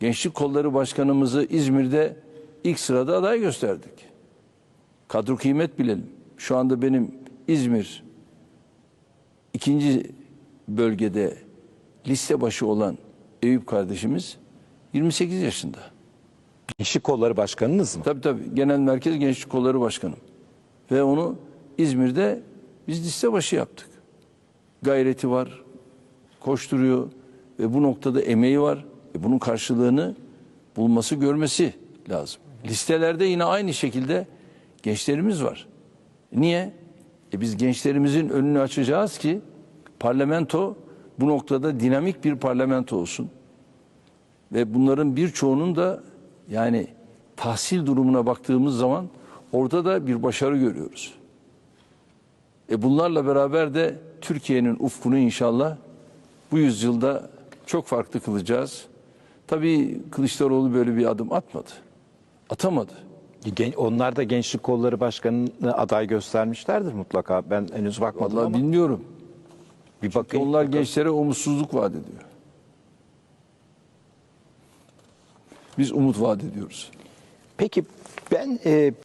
Gençlik Kolları Başkanımızı İzmir'de ilk sırada aday gösterdik. Kadro kıymet bilelim. Şu anda benim İzmir ikinci bölgede liste başı olan Eyüp kardeşimiz 28 yaşında. Gençlik Kolları Başkanınız mı? Tabii tabii. Genel Merkez Gençlik Kolları Başkanım. Ve onu İzmir'de biz liste başı yaptık. Gayreti var, koşturuyor ve bu noktada emeği var. E bunun karşılığını bulması, görmesi lazım. Listelerde yine aynı şekilde gençlerimiz var. Niye? E biz gençlerimizin önünü açacağız ki parlamento bu noktada dinamik bir parlamento olsun. Ve bunların birçoğunun da yani tahsil durumuna baktığımız zaman orada da bir başarı görüyoruz. E bunlarla beraber de Türkiye'nin ufkunu inşallah bu yüzyılda çok farklı kılacağız. Tabii Kılıçdaroğlu böyle bir adım atmadı. Atamadı. Gen- Onlar da Gençlik Kolları Başkanı'nı aday göstermişlerdir mutlaka. Ben henüz bakmadım Vallahi ama bilmiyorum. bir bakayım. Onlar gençlere umutsuzluk vaat ediyor. Biz umut vaat ediyoruz. Peki ben e,